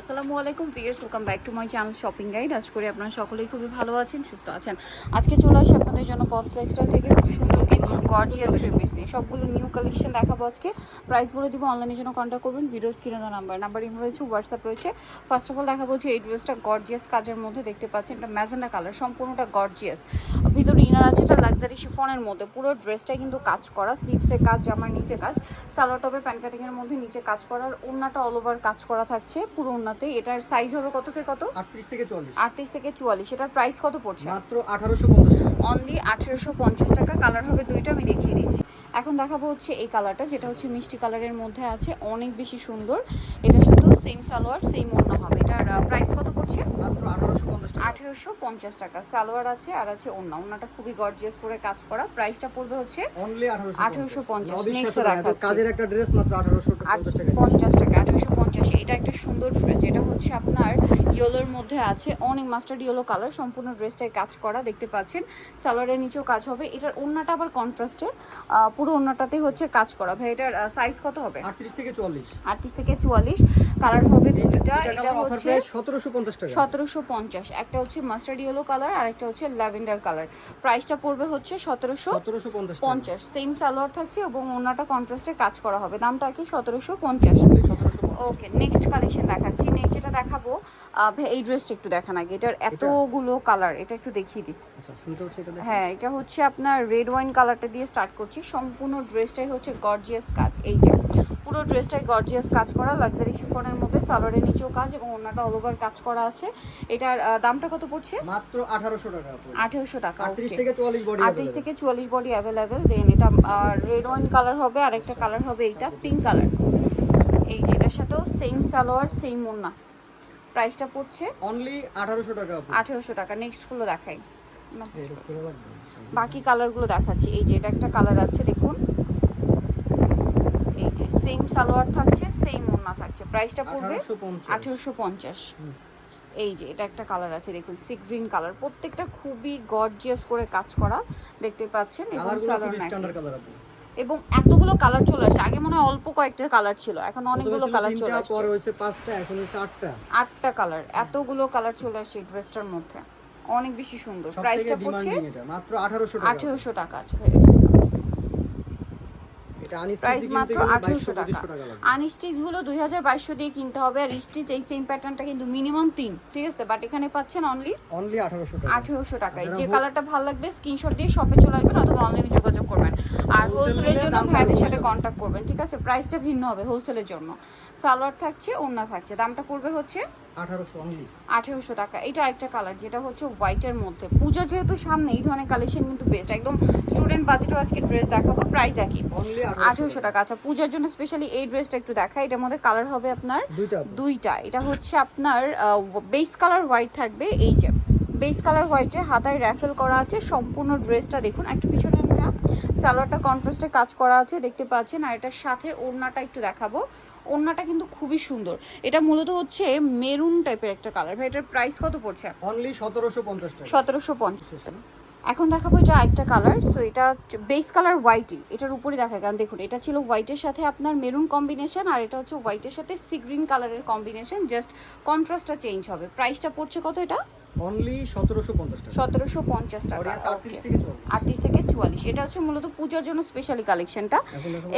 আসসালামু আলাইকুম pears welcome back to my channel shopping guide. আজ করে আপনারা সকলেই খুবই ভালো আছেন, সুস্থ আছেন। আজকে চলে আসি আপনাদের জন্য পপস লাইফস্টাইল থেকে। খুব সুন্দর কিছু গর্জিয়াস থ্রি পিস নিয়ে। সবগুলো নিউ কালেকশন দেখাবো আজকে। প্রাইস বলে দিব অনলাইনের জন্য কন্ট্যাক্ট করবেন। ভিডিওর স্ক্রিনে দেওয়া নাম্বার নাম্বার ইম রয়েছে হোয়াটসঅ্যাপ রয়েছে। ফার্স্ট অফ অল দেখাবো যে এই ড্রেসটা গর্জিয়াস কাজের মধ্যে দেখতে পাচ্ছেন। এটা ম্যাজেন্ডা কালার সম্পূর্ণটা গর্জিয়াস ভিতরে ইনার আছে, এটা লাক্সারি শিফনের মধ্যে। পুরো ড্রেসটাই কিন্তু কাজ করা স্লিভসে কাজ, জামার নিচে কাজ। সালোয়ার টপে প্যান্ট কাটিংয়ের মধ্যে নিচে কাজ করার। ওড়নাটা অল ওভার কাজ করা থাকছে। পুরো ওড়নাতে এটার সাইজ হবে কত থেকে কত? আটত্রিশ থেকে চল্লিশ আটত্রিশ থেকে চুয়াল্লিশ। এটার প্রাইস কত পড়ছে? মাত্র আঠারোশো পঞ্চাশ টাকা। অনলি আঠেরোশো পঞ্চাশ টাকা। কালার হবে দুইটা আমি দেখিয়ে দিচ্ছি। এখন দেখাবো হচ্ছে এই কালারটা যেটা হচ্ছে মিষ্টি কালারের মধ্যে আছে। অনেক বেশি সুন্দর। এটার সাথেও সেম সালোয়ার সেম ওড়না হবে। এটার প্রাইস কত পড়ছে? মাত্র আঠারোশো পঞ্চাশ টাকা। পঞ্চাশ সালোয়ার আছে আর আছে ওড়না। ওড়নাটা খুবই গর্জিয়াস করে কাজ করা। প্রাইসটা পড়বে হচ্ছে আঠারোশো 1850 Next দেখাচ্ছি। কাজের একটা ড্রেস মাত্র আঠারোশো পঞ্চাশ টাকা পঞ্চাশ আঠেরোশো পঞ্চাশ এটা একটা সুন্দর ড্রেস এটা হচ্ছে আপনার ইয়েলোর মধ্যে আছে। অনেক মাস্টার্ড ইয়েলো কালার সম্পূর্ণ ড্রেসটায় কাজ করা দেখতে পাচ্ছেন। সালোয়ারের নিচেও কাজ হবে। এটার ওড়নাটা আবার কন্ট্রাস্টে পুরো ওড়নাটাতে হচ্ছে কাজ করা। ভাই এটার সাইজ কত হবে? আটত্রিশ থেকে চল্লিশ আটত্রিশ থেকে চুয়াল্লিশ। কালার হবে দুইটা। এটা হচ্ছে সতেরোশো পঞ্চাশ টাকা। সতেরোশো পঞ্চাশ। একটা হচ্ছে মাস্টার্ড ইয়েলো কালার আর একটা হচ্ছে ল্যাভেন্ডার কালার। প্রাইসটা পড়বে হচ্ছে সতেরোশো সতেরোশো পঞ্চাশ পঞ্চাশ। সেম সালোয়ার থাকছে এবং ওনাটা কন্ট্রাস্টে কাজ করা হবে। দামটা কি সতেরোশো পঞ্চাশ? সতেরোশো ওকে নেক্সট কালেকশন দেখাচ্ছি। নেক্সট যেটা দেখাবো এই ড্রেসটা একটু দেখান আগে। এটার এতগুলো কালার এটা একটু দেখিয়ে দিই। আচ্ছা শুনতে হচ্ছে এটা হ্যাঁ এটা হচ্ছে আপনার রেড ওয়াইন কালারটা দিয়ে স্টার্ট করছি। সম্পূর্ণ ড্রেসটাই হচ্ছে গর্জিয়াস কাজ। এই যে পুরো ড্রেসটাই গর্জিয়াস কাজ করা লাক্সারি শিফনের মধ্যে সালোয়ারের নিচেও কাজ এবং ওনাটা অল ওভার কাজ করা আছে। এটার দামটা কত পড়ছে? মাত্র আঠারোশো টাকা আঠেরোশো টাকা আটত্রিশ okay। থেকে চুয়াল্লিশ বডি আটত্রিশ থেকে চুয়াল্লিশ বডি অ্যাভেলেবেল দেন এটা রেড ওয়াইন কালার হবে আর একটা কালার হবে এইটা পিঙ্ক কালার এই যে এটার সাথেও সেম সালোয়ার সেম ওড়না। প্রাইসটা পড়ছে অনলি আঠারোশো টাকা আপু। আঠেরোশো টাকা। নেক্সটগুলো দেখাই। বাকি কালারগুলো দেখাচ্ছি। এই যে এটা একটা কালার আছে দেখুন। এই যে সেম সালোয়ার থাকছে সেম ওড়না থাকছে। প্রাইসটা পড়বে 1850 পঞ্চাশ। এই যে এটা একটা কালার আছে দেখুন। সি গ্রিন কালার প্রত্যেকটা খুবই গর্জিয়াস করে কাজ করা। দেখতে পাচ্ছেন এবং সালোয়ার এবং এতগুলো কালার চলে আসছে আগে মনে হয় অল্প কয়েকটা কালার ছিল এখন অনেকগুলো কালার চলে আসছে। পরে হয়েছে পাঁচটা এখন হচ্ছে আটটা। আটটা কালার এতগুলো কালার চলে আসছে এই ড্রেসটার মধ্যে। অনেক বেশি সুন্দর। প্রাইসটা পড়ছে মাত্র আঠারোশো টাকা। আঠেরোশো টাকা আছে ভাই এখানে। এটা আনস্টিচ প্রাইস মাত্র আঠেরোশো 2200 টাকা। 2500 টাকা লাগবে আনস্টিচগুলো দুই হাজার বাইশশো দিয়ে কিনতে হবে আর স্টিচ এই সেম প্যাটার্নটা কিন্তু মিনিমাম তিন ঠিক আছে? বাট এখানে পাচ্ছেন অনলি অনলি আঠারোশো আঠেরোশো টাকায় যে কালারটা ভালো লাগবে স্ক্রিনশট দিয়ে শপে চলে আসবেন অথবা অনলাইনে যোগাযোগ করবেন। আর হোলসেলের জন্য কমে সাথে কন্ট্যাক্ট করবেন ঠিক আছে? প্রাইসটা ভিন্ন হবে হোলসেলের জন্য। সালোয়ার থাকছে ওড়না থাকছে। দামটা পড়বে হচ্ছে আঠারোশো টাকা। এটা একটা কালার যেটা হচ্ছে হোয়াইটের মধ্যে। পূজা যেহেতু সামনে এই ধরনের কালেকশন কিন্তু বেস্ট একদম স্টুডেন্ট বাজেটও আজকে ড্রেস দেখাবো প্রাইস একই। আঠেরোশো টাকা। আচ্ছা পূজার জন্য স্পেশালি এই ড্রেসটা একটু দেখা। এটার মধ্যে কালার হবে আপনার দুইটা। এটা হচ্ছে আপনার বেস কালার হোয়াইট থাকবে। এই যে বেস কালার হোয়াইটে হাতায় র্যাফেল করা আছে। সম্পূর্ণ ড্রেসটা দেখুন। একটু পিছনে সালোয়ারটা কন্ট্রাস্টে কাজ করা আছে দেখতে পাচ্ছেন। আর এটার সাথে ওড়নাটা একটু দেখাবো। ওড়নাটা কিন্তু খুবই সুন্দর। এটা মূলত হচ্ছে মেরুন টাইপের একটা কালার ভাই এটার প্রাইস কত পড়ছে? অনলি সতেরোশো পঞ্চাশ টাকা। সতেরোশো পঞ্চাশ। এখন দেখাবো এটা আরেকটা কালার সো এটা বেস কালার হোয়াইটই এটার উপরই দেখায় কারণ দেখুন এটা ছিল হোয়াইটের সাথে আপনার মেরুন কম্বিনেশন আর এটা হচ্ছে হোয়াইটের সাথে সি গ্রিন কালারের কম্বিনেশন জাস্ট কন্ট্রাস্টটা চেঞ্জ হবে। প্রাইসটা পড়ছে কত এটা? অনলি সতেরোশো পঞ্চাশ টাকা। সতেরোশো পঞ্চাশ টাকা Audience আটত্রিশ Okay. থেকে চল্লিশ আটত্রিশ থেকে চুয়াল্লিশ। এটা হচ্ছে মূলত পূজার জন্য স্পেশালি কালেকশনটা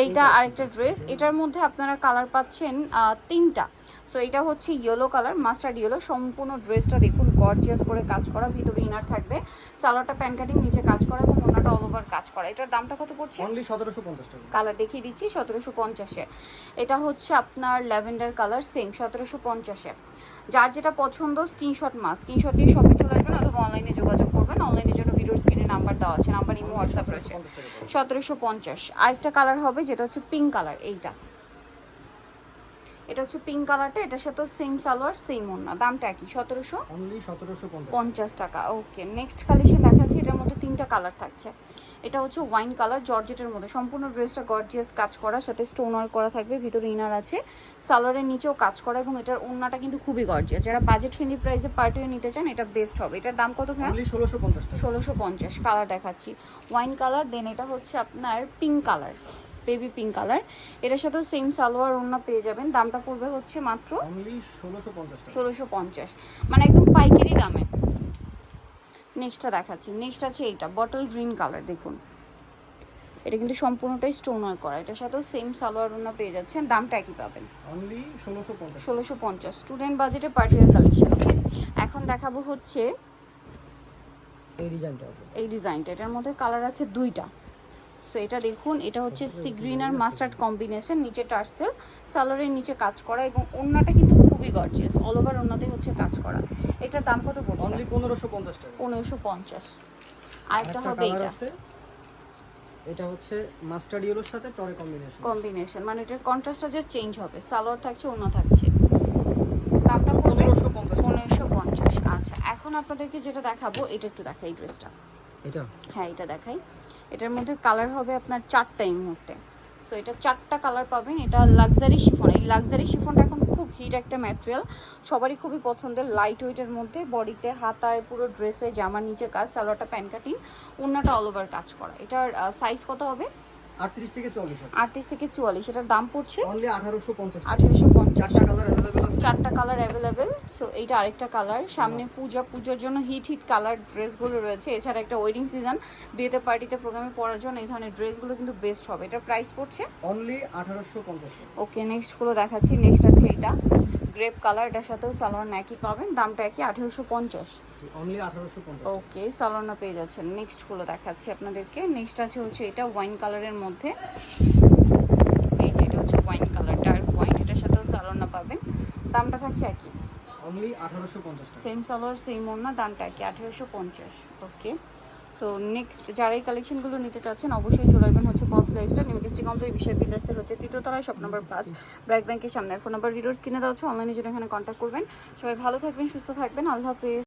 এইটা আরেকটা ড্রেস এটার মধ্যে আপনারা কালার পাচ্ছেন তিনটা। সো এটা হচ্ছে ইয়েলো কালার মাস্টার্ড ইয়েলো সম্পূর্ণ ড্রেসটা দেখুন গর্জিয়াস করে কাজ করা। ভিতরে ইনার থাকবে। সালোয়ারটা প্যান কাটিং নিচে কাজ করা এবং ওনাটা অল ওভার কাজ করা। এটার দামটা কত পড়ছে? অনলি সতেরোশো পঞ্চাশ টাকা। কালার দেখিয়ে দিচ্ছি সতেরোশো পঞ্চাশে। এটা হচ্ছে আপনার ল্যাভেন্ডার কালার সেম সতেরোশো পঞ্চাশে। যার যেটা পছন্দ স্ক্রিনশট মাস স্ক্রিনশট দিয়ে শপে চলে আসবেন অথবা অনলাইনে যোগাযোগ করবেন। অনলাইনের জন্য ভিডিওর স্ক্রিনে নাম্বার দেওয়া আছে। নাম্বার ইমো হোয়াটসঅ্যাপ রয়েছে। সতেরোশো পঞ্চাশ। আরেকটা কালার হবে যেটা হচ্ছে পিঙ্ক কালার এইটা। এটা হচ্ছে পিঙ্ক কালারটা এটার সাথে সেম সালোয়ার সেম ওড়না। দামটা একই সতেরোশো পঞ্চাশ। টাকা। ওকে নেক্সট কালেকশন দেখাচ্ছি এটার মধ্যে তিনটা কালার থাকছে। এটা হচ্ছে ওয়াইন কালার জর্জেটের মধ্যে। সম্পূর্ণ ড্রেসটা গর্জিয়াস কাজ করা সাথে স্টোন ওয়ার্ক করা থাকবে ভিতরে ইনার আছে। সালোয়ারের নিচেও কাজ করা এবং এটার ওড়নাটা কিন্তু খুবই গর্জিয়াস যারা বাজেট ফ্রেন্ডলি প্রাইসে পার্টিও নিতে চান এটা বেস্ট হবে। এটার দাম কত ষোলোশো পঞ্চাশ কালার দেখাচ্ছি। ওয়াইন কালার দেন এটা হচ্ছে আপনার pink colour baby pink colour এটার সাথেও সেম সালোয়ার ওড়না পেয়ে যাবেন। দামটা পড়বে হচ্ছে মাত্র ষোলোশো পঞ্চাশ। মানে একদম পাইকারি দামে। নেক্সটটা দেখাচ্ছি। নেক্সট আছে এইটা বটল গ্রিন কালার দেখুন। এটা কিন্তু সম্পূর্ণটাই স্টোন ওয়ার্ক করা। এটার সাথেও সেম সালোয়ার ওড়না পেয়ে যাচ্ছেন দামটা একই পাবেন। অনলি ষোলোশো পঞ্চাশ। ষোলোশো পঞ্চাশ। স্টুডেন্ট বাজেটে পার্টিয়ার কালেকশন ওকে এখন দেখাবো হচ্ছে এই ডিজাইনটা এই ডিজাইনটা এটার মধ্যে কালার আছে দুইটা। সো এটা দেখুন এটা হচ্ছে সি গ্রিন আর মাস্টার্ড কম্বিনেশন নিচে টার্সেল সালোয়ারের নিচে কাজ করা এবং ওড়নাটা কিন্তু খুবই গর্জিয়াস অল ওভার ওড়নাতে হচ্ছে কাজ করা। এটার দাম কত পড়ছে? অনলি পনেরোশো পঞ্চাশ টাকা। পনেরোশো পঞ্চাশ। আরেকটা আরেকটা হবে এটা। এটা হচ্ছে মাস্টার্ড ইয়েলোর সাথে টরে কম্বিনেশন। কম্বিনেশন মানে এটার কন্ট্রাস্টটা জাস্ট চেঞ্জ হবে। সালোয়ার থাকছে ওড়না থাকছে। দামটা পড়বে পনেরোশো পঞ্চাশ টাকা। পনেরোশো পঞ্চাশ। আচ্ছা এখন আপনাদেরকে যেটা দেখাবো এটা একটু দেখাই ড্রেসটা এটা? হ্যাঁ এটা দেখাই। এটার মধ্যে কালার হবে আপনার চারটা এই মুহূর্তে। সো এটা চারটা কালার পাবেন। এটা লাক্সারি শিফন এই লাক্সারি শিফনটা এখন খুব হিট একটা ম্যাটেরিয়াল সবারই খুবই পছন্দের লাইট ওয়েটের মধ্যে। বডিতে হাতায়, পুরো ড্রেসে জামা, নিচে, কাজ, সালোয়ারটা প্যান কাটিং ওনাটা অল ওভার কাজ করা। এটার সাইজ কত হবে? আটত্রিশ থেকে চল্লিশ আটত্রিশ থেকে চুয়াল্লিশ এটার দাম পড়ছে? অনলি আঠারোশো পঞ্চাশ টাকা। আঠেরোশো পঞ্চাশ। চারটা কালার আছে? চারটা কালার অ্যাভেলেবেল সো এইটা আরেকটা কালার সামনে পূজা পুজোর জন্য হিট হিট কালার ড্রেসগুলো রয়েছে। এছাড়া একটা ওয়েডিং সিজন বিয়েতে পার্টিতে প্রোগ্রামে পরার জন্য এই ধরনের ড্রেসগুলো কিন্তু বেস্ট হবে। এটার প্রাইস পড়ছে? অনলি আঠারোশো পঞ্চাশ টাকা। ওকে নেক্সটগুলো দেখাচ্ছি। নেক্সট আছে এইটা। গ্রেপ কালার এটার সাথেও সালোয়ার একই পাবেন দামটা একই আঠেরোশো পঞ্চাশ। ওকে সালোয়ারটা পেয়ে যাচ্ছেন। নেক্সটগুলো দেখাচ্ছি আপনাদেরকে। নেক্সট আছে হচ্ছে এটা ওয়াইন কালারের মধ্যে। এই যে এটা হচ্ছে ওয়াইন কালার ডার্ক ওয়াইন এটার সাথেও সালোয়ারটা পাবেন। দামটা থাকছে একই। সেম সালোয়ার সেম ওড়না দামটা কি আঠেরোশো পঞ্চাশ। ওকে। সো নেক্সট যারা এই কালেকশনগুলো নিতে চাচ্ছেন, অবশ্যই চলে আসবেন হচ্ছে বক্স লাইফস্টাইল নিউকেস্টি কমপ্লিট বিষয় বিল্ডার্সের হচ্ছে তৃতীয় তলায় শপ নাম্বার পাঁচ ব্র্যাক ব্যাংকের সামনে। ফোন নাম্বার ভিডিওস কিনে দেওয়া হচ্ছে অনলাইনে জন্য এখানে কন্ট্যাক্ট করবেন। সবাই ভালো থাকবেন, সুস্থ থাকবেন। আল্লাহ হাফেজ।